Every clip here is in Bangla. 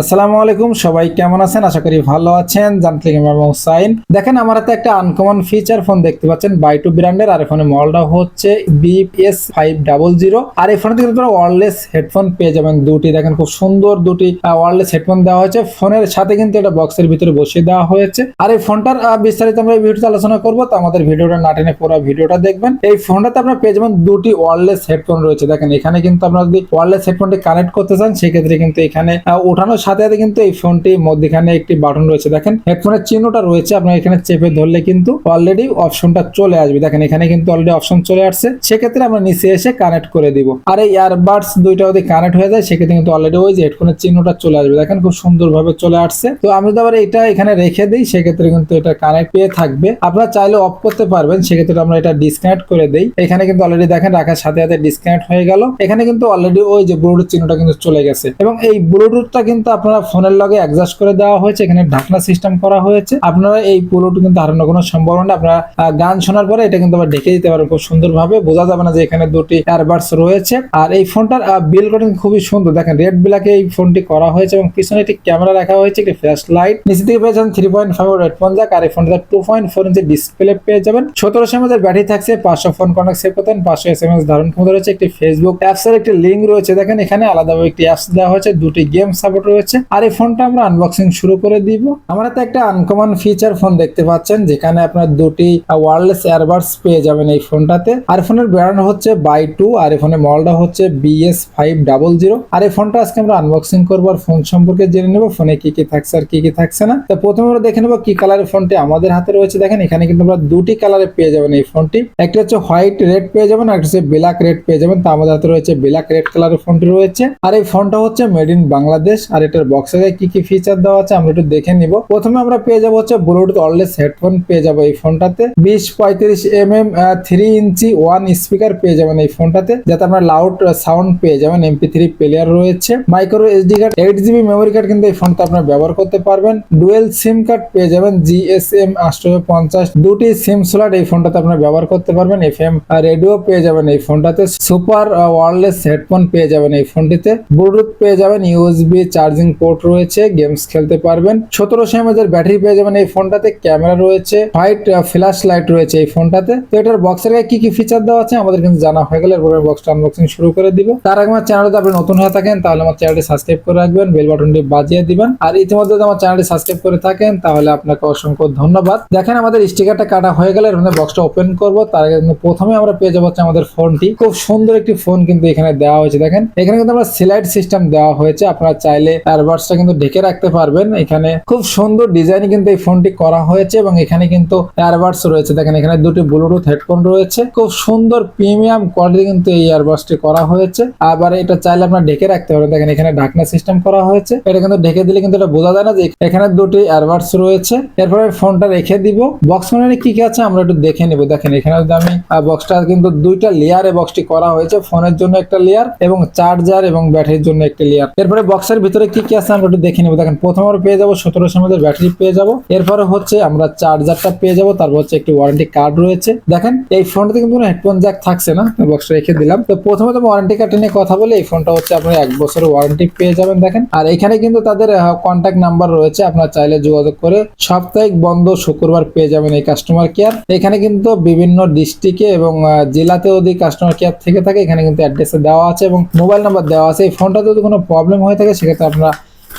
আসসালামু আলাইকুম সবাই কেমন আছেন? আশা করি ভালো আছেন। জানতে সাইন দেখেন আমার হাতে একটা আনকমন ফিচার ফোন দেখতে পাচ্ছেন বাই টু ব্র্যান্ডের আর ফোনের মডেলটা হচ্ছে বিএস ফাইভ ডাবল জিরো আর এই কিন্তু আপনারা ওয়ারলেস হেডফোন পেয়ে যাবেন দুটি। দেখেন খুব সুন্দর দুটি ওয়ারলেস হেডফোন দেওয়া হয়েছে। ফোনের সাথে কিন্তু এটা বক্সের ভিতরে বসিয়ে দেওয়া হয়েছে। আর এই ফোনটার বিস্তারিত আমরা এই ভিডিওতে আলোচনা করব। তো আমাদের ভিডিওটা না টেনে পুরো ভিডিওটা দেখবেন। এই ফোনটাতে আপনার পেয়ে যাবেন দুটি ওয়ারলেস হেডফোন রয়েছে। দেখেন এখানে কিন্তু আপনারা যদি ওয়ারলেস হেডফোনটি কানেক্ট করতে চান সেক্ষেত্রে কিন্তু এখানে আহ, ওঠানোর সাথে সাথে কিন্তু এই ফোনটি মধ্যখানে একটি বাটন রয়েছে। দেখেন, হেডফোনের চিহ্নটা রয়েছে, আপনার এখানে চেপে ধরলে কিন্তু অলরেডি অপশনটা চলে আসবে। দেখেন, এখানে কিন্তু অলরেডি অপশন চলে আসছে। সেক্ষেত্রে আমরা নিচে এসে কানেক্ট করে দিব। আর এই ইয়ারবাডস দুইটা যদি কানেক্ট হয়ে যায়, সেক্ষেত্রে কিন্তু অলরেডি ওই যে হেডফোনের চিহ্নটা চলে আসবে। দেখেন, খুব সুন্দরভাবে চলে আসছে। তো আমি যদি আবার এটা এখানে রেখে দিই, সেক্ষেত্রে কিন্তু এটা কানেক্ট পেয়ে থাকবে। আপনারা চাইলে অফ করতে পারবেন, সেক্ষেত্রে আমরা এটা ডিসকানেক্ট করে দেই। এখানে কিন্তু অলরেডি দেখেন, রাখার সাথে সাথে ডিসকানেক্ট হয়ে গেল। এখানে কিন্তু অলরেডি ওই যে ব্লুটুথ চিহ্নটা কিন্তু চলে গেছে। এবং এই ব্লুটুথটা কিন্তু আপনারা ফোনের লগে অ্যাডজাস্ট করে দেওয়া হয়েছে, এখানে ঢাকনা সিস্টেম করা হয়েছে। আপনারা এই ব্লুটুথ কিন্তু হারানোর কোনো সম্ভাবনা আপনারা গান শোনার পরে এটা কিন্তু আবার ঢেকে দিতে পারবেন খুব সুন্দরভাবে। বোঝা যাবে না যে এখানে দুটি এয়ারবাডস রয়েছে। আর এই ফোনটার বিল কোডিং খুবই সুন্দর। দেখেন রেড ব্ল্যাকে এই ফোনটি করা হয়েছে এবং পিছনে একটি ক্যামেরা রাখা হয়েছে, একটি ফ্ল্যাশ লাইট নিচে থেকে পেয়েছেন three point five red phone যাক আর এই ফোনটা two point four inch display পেয়ে যাবেন। সতেরোশো এমএজের ব্যাটারি থাকছে, পাঁচশো ফোন কনেক্ট সেভ করতেন পাঁচশো এস এম এস ধারণ ক্ষমতা রয়েছে, একটি ফেসবুক অ্যাপস এর একটি লিঙ্ক রয়েছে। দেখেন, এখানে আলাদাভাবে একটি অ্যাপস দেওয়া হয়েছে, দুটি গেম সাপোর্ট রয়েছে। আর এই ফোনটা আমরা আনবক্সিং শুরু করে দিব। আমার হাতে একটা আনকমন ফিচার ফোন দেখতে পাচ্ছেন, যেখানে আপনার দুটি ওয়ারলেস এয়ারবাডস পেয়ে যাবেন এই ফোনটাতে। আর ফোনের ব্র্যান্ড হচ্ছে বাই টু আর এই ফোনের মডেলটা হচ্ছে বিএস ফাইভ ডাবল জিরো আর এই ফোনটা আজকে আমরা আনবক্সিং করব, আর ফোন সম্পর্কে জেনে নেব ফোনে কি কি থাকছে আর কি কি থাকছে না। তো প্রথমে আমরা দেখে নেব কি কালারের ফোনটি আমাদের হাতে রয়েছে। দেখেন, এখানে কিন্তু আমরা দুটি কালারে পেয়ে যাবেন এই ফোনটি একটা হচ্ছে হোয়াইট রেড পেয়ে যাবেন, আর একটা হচ্ছে ব্ল্যাক রেড পেয়ে যাবেন। তো আমাদের হাতে রয়েছে ব্ল্যাক রেড কালারের ফোনটি রয়েছে। আর এই ফোনটা হচ্ছে মেড ইন বাংলাদেশ। আর এটার বক্সে কি কি ফিচার দেওয়া আছে আমরা একটু দেখে নিব। প্রথমে আমরা পেয়ে যাব হচ্ছে ব্লুটুথ ওয়ারলেস হেডফোন পেয়ে যাব এই ফোনটাতে। বিশ পঁয়ত্রিশ M M three inch one speaker পেয়ে যাবেন এই ফোনটাতে, যাতে আপনার লাউড সাউন্ড পেয়ে যাবেন এমপি থ্রি প্লেয়ার রয়েছে। Micro SD card eight GB memory card কিন্তু এই ফোনটা আপনার ব্যবহার করতে পারবেন। ডুয়েল সিম কার্ড পেয়ে যাবেন জিএসএম আটশো পঞ্চাশ। দুটি সিম স্লট এই ফোনটাতে আপনার ব্যবহার করতে পারবেন এফ এম রেডিও পেয়ে যাবেন এই ফোনটাতে। সুপার ওয়ারলেস হেডফোন পেয়ে যাবেন এই ফোনটিতে। ব্লুটুথ পেয়ে যাবেন ইউএসবি চার্জিং পোর্ট রয়েছে গেমস খেলতে পারবেন। সতেরোশো এমএজের ব্যাটারি পেয়ে যাবেন এই ফোনটাতে ক্যামেরা রয়েছে হোয়াইট ফ্ল্যাশ লাইট রয়েছে এই ফোনটাতে। তো এটার বক্সের গায়ে কি কি ফিচার দেওয়া আছে আমাদের কিন্তু জানা হয়ে গেলে, এরপরে বক্সটা আনবক্সিং শুরু করে দিব। তার আগে আমার চ্যানেলটা আপনি নতুন হয়ে থাকেন, তাহলে আমার চ্যানেলটি সাবস্ক্রাইব করে রাখবেন বেল বাটনটি বাজিয়ে দিবেন। আর ইতিমধ্যে আমার চ্যানেলটি সাবস্ক্রাইব করে থাকেন, তাহলে আপনাকে অসংখ্য ধন্যবাদ। দেখেন আমাদের স্টিকারটা কাটা হয়ে গেলে মধ্যে বক্সটা ওপেন করব। তার আগে কিন্তু প্রথমে আমরা পেয়ে যাব হচ্ছে আমাদের ফোনটি। খুব সুন্দর একটি ফোন কিন্তু এখানে দেওয়া হয়েছে, দেখেন। এখানে কিন্তু আমরা সিলাইট সিস্টেম দেওয়া হয়েছে, আপনারা চাইলে এয়ারবাডসটা কিন্তু ঢেকে রাখতে পারবেন। এখানে খুব সুন্দর ডিজাইন কিন্তু এই ফোনটি করা হয়েছে এবং এখানে কিন্তু এয়ারবাডস রয়েছে। দেখেন, এখানে দুটি ব্লুটুথ হেডফোন রয়েছে। খুব সুন্দর প্রিমিয়াম কোয়ালিটি কিন্তু এই এয়ারবাডসটি করা হয়েছে। আবার এটা চাইলে আপনার ঢেকে রাখতে পারবেন দেখেন, এখানে ঢাকনা সিস্টেম করা হয়েছে। এটা কিন্তু ঢেকে দিলে কিন্তু এটা বোঝা যায় না যে এখানে দুটি এয়ারবাডস রয়েছে। এরপরে ফোনটা রেখে দিব। বক্স মানে কি কি আছে আমরা একটু দেখে নিব। দেখেন, এখানে যদি আমি বক্সটা কিন্তু দুইটা লেয়ারে বক্সটি করা হয়েছে। ফোনের জন্য একটা লেয়ার এবং চার্জার এবং ব্যাটারির জন্য একটা লেয়ার এরপরে বক্সের ভিতরে কি কি কি আছে আমরা একটু দেখে নিব। দেখেন, প্রথম আমরা পেয়ে যাব সতেরোশো এমএর ব্যাটারি পেয়ে যাব। এরপরে হচ্ছে আমরা চার্জারটা পেয়ে যাব, তারপর হচ্ছে একটি ওয়ারেন্টি কার্ড রয়েছে। দেখেন, এই ফোনটাতে কিন্তু হেডফোন জ্যাক থাকছে না বক্সটা রেখে দিলাম। তো প্রথমে তো ওয়ারেন্টি কার্ড নিয়ে কথা বলে, এই ফোনটা হচ্ছে আপনি এক বছরের ওয়ারেন্টি পেয়ে যাবেন, দেখেন। আর এখানে কিন্তু তাদের কন্ট্যাক্ট নাম্বার রয়েছে, আপনার চাইলে যোগাযোগ করে সাপ্তাহিক বন্ধ শুক্রবার পেয়ে যাবেন এই কাস্টমার কেয়ার এখানে কিন্তু বিভিন্ন ডিস্ট্রিক্টে এবং জেলাতে যদি কাস্টমার কেয়ার থেকে থাকে, এখানে কিন্তু অ্যাড্রেসে দেওয়া আছে এবং মোবাইল নাম্বার দেওয়া আছে। এই ফোনটা যদি কোনো প্রবলেম হয়ে থাকে, সেক্ষেত্রে আপনারা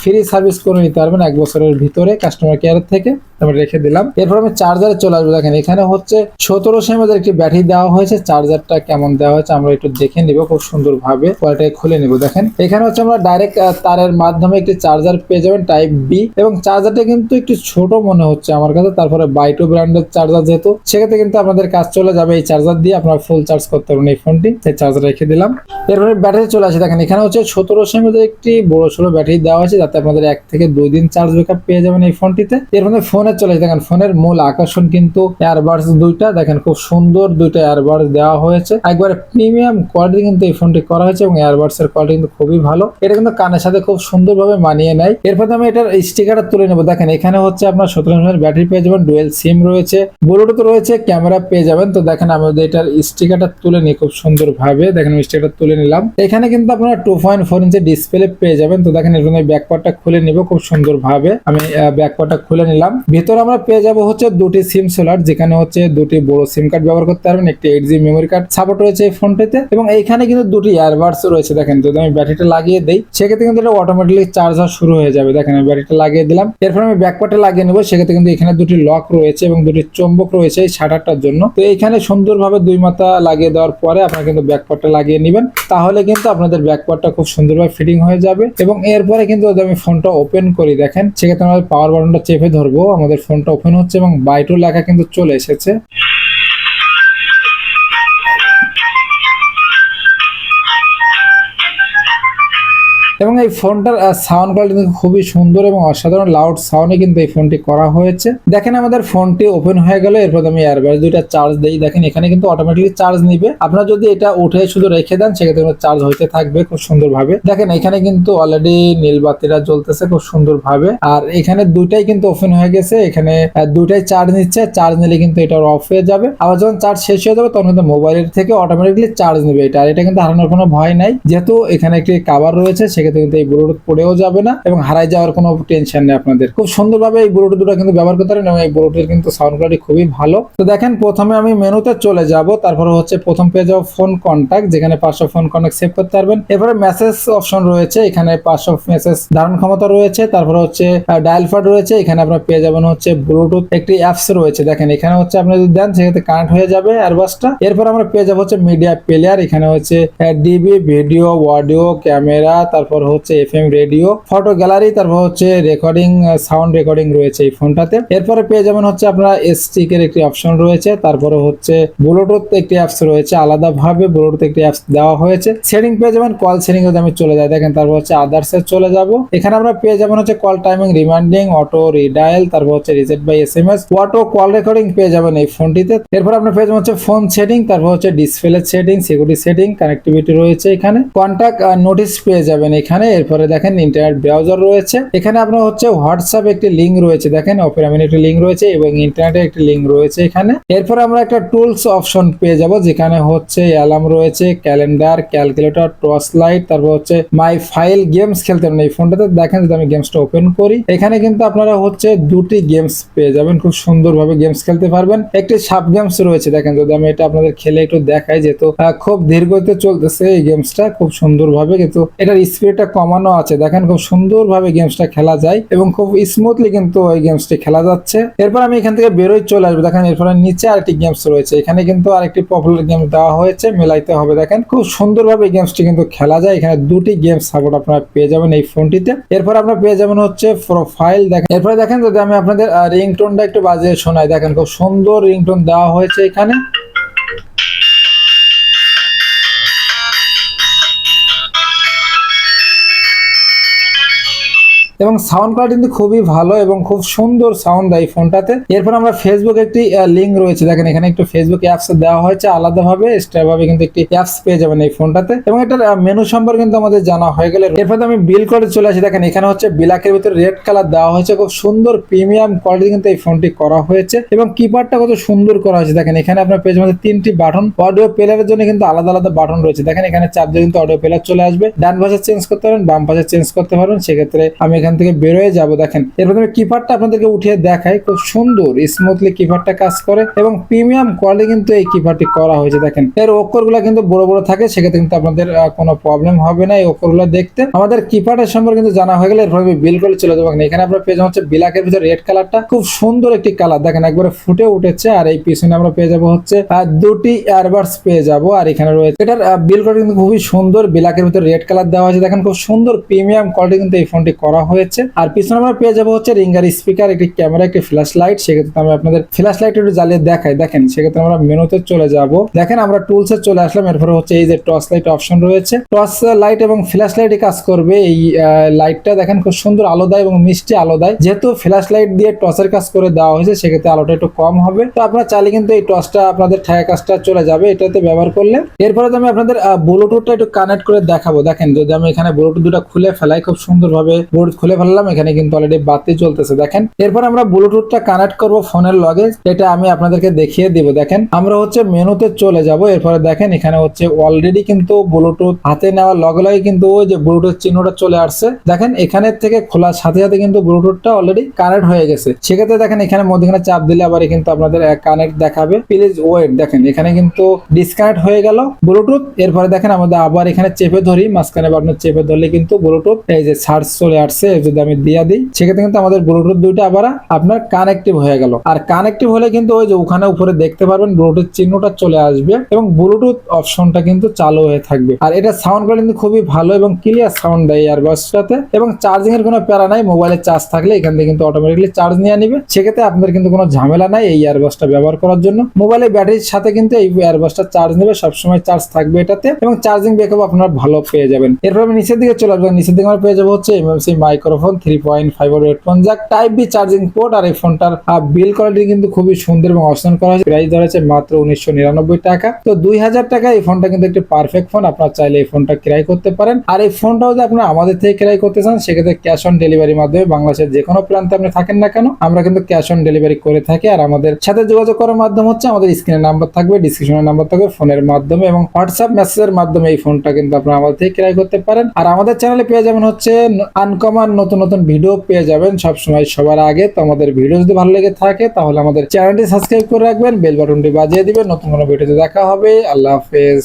ফ্রি সার্ভিস করে নিতে পারবেন এক বছরের ভিতরে কাস্টমার কেয়ার থেকে। আমি রেখে দিলাম। এরপর আমি চার্জারে চলে আসব। দেখেন, এখানে হচ্ছে সতেরোশো এমএর একটি ব্যাটারি দেওয়া হয়েছে। চার্জারটা কেমন দেওয়া হয়েছে আমরা একটু দেখে নিব। খুব সুন্দর ভাবে কোয়ালিটি খুলে নিব। দেখেন, এখানে হচ্ছে আমরা ডাইরেক্ট তারের মাধ্যমে একটি চার্জার পেয়ে যাবেন টাইপ বি এবং চার্জারটা কিন্তু একটু ছোট মনে হচ্ছে আমার কাছে। তারপরে বাইটু ব্র্যান্ডের চার্জার যেহেতু, সেক্ষেত্রে কিন্তু আপনাদের কাজ চলে যাবে এই চার্জার দিয়ে। আপনারা ফুল চার্জ করতে পারবেন এই ফোনটি সেই চার্জার রেখে দিলাম। এরপরে ব্যাটারি চলে আসে। দেখেন, এখানে হচ্ছে সতেরোশো এমএর একটি বড় সড়ো ব্যাটারি দেওয়া আছে যাতে আপনাদের এক থেকে দুই দিন চার্জ ব্যাকআপ পেয়ে যাবেন এই ফোনটিতে। এর মধ্যে ফোনে চলে দেখেন, ফোনের মূল আকর্ষণ কিন্তু এয়ারবাডস দুইটা। দেখেন, খুব সুন্দর দুইটা এয়ারবাডস দেওয়া হয়েছে। একবারে প্রিমিয়াম কোয়ালিটি কিন্তু এই ফোনটি করা হয়েছে এবং এয়ারবাডস এর কোয়ালিটি কিন্তু খুবই ভালো। এটা কিন্তু কানের সাথে খুব সুন্দরভাবে মানিয়ে নেয়। এরপর আমি এটার স্টিকারটা তুলে নেব। দেখেন, এখানে হচ্ছে আপনার সতেরো এমএর ব্যাটারি পেয়ে যাবেন। ডুয়েল সিম রয়েছে। ব্লুটুথ রয়েছে ক্যামেরা পেয়ে যাবেন। তো দেখেন, আমি এটার স্টিকারটা তুলে নিই খুব সুন্দর ভাবে দেখেন স্টিকারটা তুলে নিলাম। এখানে কিন্তু আপনারা two point four inch display পেয়ে যাবেন। তো দেখেন, এর ব্যাক ব্যাকপার্টটা খুলে নিব খুব সুন্দর ভাবে আমি ব্যাকপার্টটা খুলে নিলাম। ভিতরে আমরা পেয়ে যাব হচ্ছে দুটি সিম সোলার, যেখানে হচ্ছে দুটি বড় সিম কার্ড ব্যবহার করতে পারবেন, একটি eight G memory card support রয়েছে এই ফোনটিতে। এবং এইখানে কিন্তু দুটি ইয়ারবাডস রয়েছে, দেখেন, যদি আমি ব্যাটারিটা লাগিয়ে দেই, সেক্ষেত্রে কিন্তু এটা অটোমেটিকলি চার্জ হওয়া শুরু হয়ে যাবে। দেখেন, আমি ব্যাটারিটা লাগিয়ে দিলাম। এরপর আমি ব্যাকপার্টে লাগিয়ে নেব, সেক্ষেত্রে কিন্তু এখানে দুটি লক রয়েছে এবং দুটি চম্বক রয়েছে এই শাটারটার জন্য। তো এইখানে সুন্দরভাবে দুই মাথা লাগিয়ে দেওয়ার পরে আপনারা কিন্তু ব্যাকপার্টটা লাগিয়ে নেবেন। তাহলে কিন্তু আপনাদের ব্যাকপার্টটা খুব সুন্দরভাবে ফিটিং হয়ে যাবে এবং এরপরে কিন্তু যদি আমি ফোনটা ওপেন করি, দেখেন। সেক্ষেত্রে আমাদের পাওয়ার বাটনটা চেপে ধরবো। আমাদের ফোনটা ওপেন হচ্ছে এবং বাইটু লেখা কিন্তু চলে এসেছে। এবং এই ফোনটার সাউন্ড কোয়ালিটি কিন্তু খুবই সুন্দর এবং অসাধারণ লাউড সাউন্ডে কিন্তু এই ফোনটি করা হয়েছে। দেখেন আমাদের ফোনটি ওপেন হয়ে গেল, এরপর আমি এয়ারবাস দুইটা চার্জ দিই। দেখেন এখানে কিন্তু অটোমেটিকলি চার্জ নিবে। আপনারা যদি এটা উঠে শুধু রেখে দেন, সেক্ষেত্রে চার্জ হইতে থাকবে খুব সুন্দরভাবে। দেখেন এখানে কিন্তু অলরেডি নীল বাতিটা জ্বলতেছে খুব সুন্দরভাবে। আর এখানে দুইটাই কিন্তু ওপেন হয়ে গেছে। এখানে দুইটাই চার্জ নিচ্ছে। চার্জ নিলে কিন্তু এটা অফ হয়ে যাবে। আবার যখন চার্জ শেষ হয়ে যাবে, তখন কিন্তু মোবাইলের থেকে অটোমেটিকলি চার্জ নেবে। এটা আর এটা কিন্তু হারানোর কোনো ভয় নাই। যেহেতু এখানে একটি কাভার রয়েছে, সেক্ষেত্রে কিন্তু এই ব্লুটুথ পড়েও যাবে না এবং হারাই যাওয়ার কোনো টেনশন নেই আপনাদের। খুব সুন্দরভাবে এই ব্লুটুথ দুটো কিন্তু ব্যবহার করতে পারেন এবং এই ব্লুটুথের কিন্তু সাউন্ড কোয়ালিটি খুবই ভালো। তো দেখেন, প্রথমে আমি মেনুতে চলে যাব, তারপরে হচ্ছে প্রথম পেয়ে যাব ফোন কন্ট্যাক্ট যেখানে পাঁচশো ফোন কন্ট্যাক্ট সেভ করতে পারবেন। এরপরে মেসেজ অপশন রয়েছে, এখানে পাঁচশো মেসেজ ধারণ ক্ষমতা রয়েছে, তারপরে হচ্ছে ডায়াল ফাড রয়েছে, এখানে আপনার পেয়ে যাবেন হচ্ছে ব্লুটুথ একটি অ্যাপস রয়েছে। দেখেন, এখানে হচ্ছে আপনি যদি দেন, সেক্ষেত্রে কানেক্ট হয়ে যাবে এয়ারবাসটা এরপর আমরা পেয়ে যাব হচ্ছে মিডিয়া প্লেয়ার এখানে হচ্ছে ডিবি ভিডিও অডিও ক্যামেরা তারপর হচ্ছে F M radio, photo gallery, তারপর হচ্ছে রেকর্ডিং সাউন্ড রেকর্ডিং রয়েছে এই ফোনটাতে। এরপরে পেয়ে যাবেন হচ্ছে আপনার এসটিক এর একটি অপশন রয়েছে, তারপরে হচ্ছে ব্লুটুথ একটি অ্যাপস রয়েছে, আলাদাভাবে ব্লুটুথ একটি অ্যাপস দেওয়া হয়েছে। সেটিং পেয়ে যাবেন কল সেটিং যদি আমি চলে যাই। দেখেন, তারপর হচ্ছে আদার্স চলে যাব। এখানে আমরা পেয়ে যাবেন হচ্ছে call timing reminding auto redial তারপর হচ্ছে reset by S M S auto call recording পেয়ে যাবেন এই ফোনটিতে। এরপর আপনার পেয়ে যাবেন হচ্ছে ফোন সেটিং তারপর হচ্ছে display setting security setting connectivity রয়েছে এখানে। কন্ট্যাক্ট নোটিশ পেয়ে যাবেন এখানে। এরপরে দেখেন ইন্টারনেট ব্রাউজার রয়েছে। এখানে আপনার হচ্ছে হোয়াটসঅ্যাপ একটি লিঙ্ক রয়েছে, দেখেন অপেরামিন একটি লিঙ্ক রয়েছে এবং ইন্টারনেটের একটি লিঙ্ক রয়েছে এখানে। এরপর আমরা একটা টুলস অপশন পেয়ে যাব, যেখানে হচ্ছে অ্যালার্ম রয়েছে ক্যালেন্ডার ক্যালকুলেটর টর্চ লাইট তারপর হচ্ছে মাই ফাইল গেমস খেলতে পারেন। এই ফোনটাতে দেখেন যদি আমি গেমসটা ওপেন করি, এখানে কিন্তু আপনারা হচ্ছে দুটি গেমস পেয়ে যাবেন, খুব সুন্দরভাবে গেমস খেলতে পারবেন। একটি সাব গেমস রয়েছে, দেখেন যদি আমি এটা আপনাদের খেলে একটু দেখাই, যেহেতু খুব ধীরগতিতে চলতেছে এই গেমসটা খুব সুন্দরভাবে, কিন্তু এটার স্পিডটা কমানো আছে। দেখেন খুব সুন্দরভাবে গেমসটা খেলা যায় এবং খুব স্মুথলি কিন্তু ওই গেমসটি খেলা যাচ্ছে। এরপর আমি এখান থেকে বেরোয় চলে আসব। দেখেন এরপরে নিচে আরেকটি গেমস রয়েছে। এখানে কিন্তু আরেকটি পপুলার গেম দেওয়া হয়েছে, মেলাইতে হবে। দেখেন খুব সুন্দরভাবে এই গেমসটি কিন্তু খেলা যায়। এখানে দুটি গেম সাপোর্ট আপনারা পেয়ে যাবেন এই ফোনটিতে। এরপর আপনারা পেয়ে যাবেন হচ্ছে প্রোফাইল দেখেন, এরপরে দেখেন যদি আমি আপনাদের রিংটোনটা একটু বাজিয়ে শোনাই। দেখেন খুব সুন্দর রিংটোন দেওয়া হয়েছে এখানে। এবং সাউন্ড কোয়ালিটি কিন্তু খুবই ভালো এবং খুব সুন্দর সাউন্ড দেয় ফোনটাতে। এরপর আমরা ফেসবুক একটি লিঙ্ক রয়েছে। দেখেন, এখানে একটু ফেসবুক অ্যাপস দেওয়া হয়েছে আলাদাভাবে। এক্সট্রা ভাবে কিন্তু একটি অ্যাপস পেয়ে যাবেন এই ফোনটাতে। এবং এটার মেনু সম্পর্কে কিন্তু আমাদের জানা হয়ে গেলে এরপর আমি বিল করে চলে আসি। দেখেন, এখানে হচ্ছে বিলাকের ভিতরে রেড কালার দেওয়া হয়েছে। খুব সুন্দর প্রিমিয়াম কোয়ালিটি কিন্তু এই ফোনটি করা হয়েছে। এবং কিপ্যাডটা কত সুন্দর করা হয়েছে। দেখেন, এখানে আপনার পেজ মধ্যে তিনটি বাটন অডিও প্লেয়ারের জন্য কিন্তু আলাদা আলাদা বাটন রয়েছে। দেখেন, এখানে চার্জে কিন্তু অডিও প্লেয়ার চলে আসবে। ডান পাশে চেঞ্জ করতে পারেন, বাম পাশে চেঞ্জ করতে পারেন। সেক্ষেত্রে আমি এখান থেকে বেরোয় যাব, দেখেন। এরপর আমি কিপ্যাডটা আপনাদেরকে উঠিয়ে দেখাই, খুব সুন্দর স্মুথলি কিপ্যাডটা কাজ করে এবং প্রিমিয়াম কোয়ালিটি কিন্তু এই কিপ্যাডটি করা হয়েছে, দেখেন। এর অক্ষরগুলো কিন্তু বড় বড় থাকে, সেক্ষেত্রে কিন্তু আপনাদের কোনো প্রবলেম হবে না এই অক্ষরগুলো দেখতে। আমাদের কিপ্যাডের সম্পর্কে কিন্তু জানা হয়ে গেলে এরপর বিল করে চলে যাব। এখানে আমরা পেয়ে হচ্ছে বিলাকের ভিতরে রেড কালারটা খুব সুন্দর একটি কালার দেখেন, একবারে ফুটে উঠেছে আর এই পিছনে আমরা পেয়ে যাব হচ্ছে দুটি এয়ারবাডস পেয়ে যাব আর এখানে রয়েছে, এটার বিল কিন্তু খুবই সুন্দর বিলাকের ভিতরে রেড কালার দেওয়া হয়েছে দেখেন, খুব সুন্দর প্রিমিয়াম কোয়ালিটি কিন্তু এই ফোনটি করা হয়েছে। আর পিছনে আমরা পেয়ে যাব হচ্ছে রিঙ্গার স্পিকার, একটি ক্যামেরা, একটি ফ্ল্যাশ লাইট সেক্ষেত্রে আমি আপনাদের ফ্ল্যাশ লাইট একটু জ্বালিয়ে দেখাই। দেখেন, সেক্ষেত্রে আমরা মেনুতে চলে যাব। দেখেন, আমরা টুলসে চলে আসলাম। এরপরে হচ্ছে এই যে টর্চ লাইট অপশন রয়েছে। টর্চ লাইট এবং ফ্ল্যাশ লাইটই কাজ করবে। এই লাইটটা দেখেন খুব সুন্দর আলো দেয় এবং মিষ্টি আলো দেয় যেহেতু ফ্ল্যাশ লাইট দিয়ে টর্চের কাজ করে দেওয়া হয়েছে, সেক্ষেত্রে আলোটা একটু কম হবে। তো আপনারা চাইলে কিন্তু এই টর্চটা আপনাদের ঠায়া কাজটা চলে যাবে। এটাতে ব্যবহার করলে। এরপরে আমি আপনাদের ব্লুটুথটা একটু কানেক্ট করে দেখাবো। দেখেন, যদি আমি এখানে ব্লুটুথ দুটো খুলে ফেলাই, খুব সুন্দরভাবে ব্লুটুথ খুলে খুলে ফেললাম, এখানে কিন্তু অলরেডি বাতি চলতেছে দেখেন, এরপর আমরা ব্লুটুথটা কানেক্ট করব ফোনের লগে এটা আমি আপনাদেরকে দেখিয়ে দিব। দেখেন, আমরা হচ্ছে মেনুতে চলে যাব। এরপরে দেখেন, এখানে হচ্ছে অলরেডি কিন্তু ব্লুটুথ হাতে নেওয়ার লগে লগে কিন্তু ওই যে ব্লুটুথ চিহ্নটা চলে আসছে। দেখেন এখানের থেকে খোলার সাথে সাথে কিন্তু ব্লুটুথটা অলরেডি কানেক্ট হয়ে গেছে। সেক্ষেত্রে দেখেন, এখানে মধ্যখানে চাপ দিলে আবার কিন্তু আপনাদের কানেক্ট দেখাবে। প্লিজ ওয়েট দেখেন, এখানে কিন্তু ডিসকানেক্ট হয়ে গেল ব্লুটুথ। এরপরে দেখেন, আমাদের আবার এখানে চেপে ধরি, মাঝখানে বাটনে চেপে ধরলে কিন্তু ব্লুটুথ এই যে সার্চ চলে আসছে যদি আমি দিয়া দিই, সেক্ষেত্রে কিন্তু আমাদের ব্লুটুথ দুইটা আবার আপনার কানেক্টিভ হয়ে গেল। আর কানেক্টিভ হলে কিন্তু ওই যে ওখানে উপরে দেখতে পারবেন ব্লুটুথ চিহ্নটা চলে আসবে এবং ব্লুটুথ অপশনটা কিন্তু চালু হয়ে থাকবে। আর এটা সাউন্ড কোয়ালিটি কিন্তু খুবই ভালো এবং ক্লিয়ার সাউন্ড দেয় ইয়ারবাসটাতে এবং চার্জিং এর কোনো প্যারা নাই মোবাইলের চার্জ থাকলে এখান থেকে কিন্তু অটোমেটিকলি চার্জ নিয়ে নিবে। সেক্ষেত্রে আপনাদের কিন্তু কোনো ঝামেলা নাই এই ইয়ারবাসটা ব্যবহার করার জন্য। মোবাইলের ব্যাটারির সাথে কিন্তু এই ইয়ারবাসটা চার্জ নেবে, সবসময় চার্জ থাকবে এটাতে এবং চার্জিং ব্যাকআপ আপনারা ভালো পেয়ে যাবেন। এরপর আমি নিচের দিকে চলে আসব। নিচের দিকে আমরা পেয়ে যাব হচ্ছে MMC microphone three point five headphone jack type B charging port আর এই ফোনটার বিল কোয়ালিটি কিন্তু খুবই সুন্দর এবং অপশন করা হয়েছে। প্রাইস ধরেছে মাত্র উনিশশো নিরানব্বই টাকা। তো দুই হাজার টাকা, এই ফোনটা কিন্তু একটি পারফেক্ট ফোন আপনার চাইলে এই ফোনটা ক্রয় করতে পারেন। আর এই ফোনটাও যদি আপনারা আমাদের থেকে ক্রয় করতে চান, সেক্ষেত্রে ক্যাশ অন ডেলিভারির মাধ্যমে বাংলাদেশের যে কোনো প্রান্তে আপনি থাকেন না কেন, আমরা কিন্তু ক্যাশ অন ডেলিভারি করে থাকি। আর আমাদের সাথে যোগাযোগ করার মাধ্যম হচ্ছে, আমাদের স্ক্রিনের নাম্বার থাকবে ডিসক্রিপশনের নাম্বার থাকবে, ফোনের মাধ্যমে এবং হোয়াটসঅ্যাপ মেসেজের মাধ্যমে এই ফোনটা কিন্তু আপনারা আমাদের থেকে ক্রয় করতে পারেন। আর আমাদের চ্যানেলে পেয়ে যাবেন হচ্ছে আনকমন নতুন নতুন ভিডিও পেয়ে যাবেন সবসময় সবার আগে। তো আমাদের ভিডিও যদি ভালো লেগে থাকে, তাহলে আমাদের চ্যানেলটি সাবস্ক্রাইব করে রাখবেন বেল বাটনটি বাজিয়ে দিবেন। নতুন কোনো ভিডিওতে দেখা হবে। আল্লাহ হাফেজ।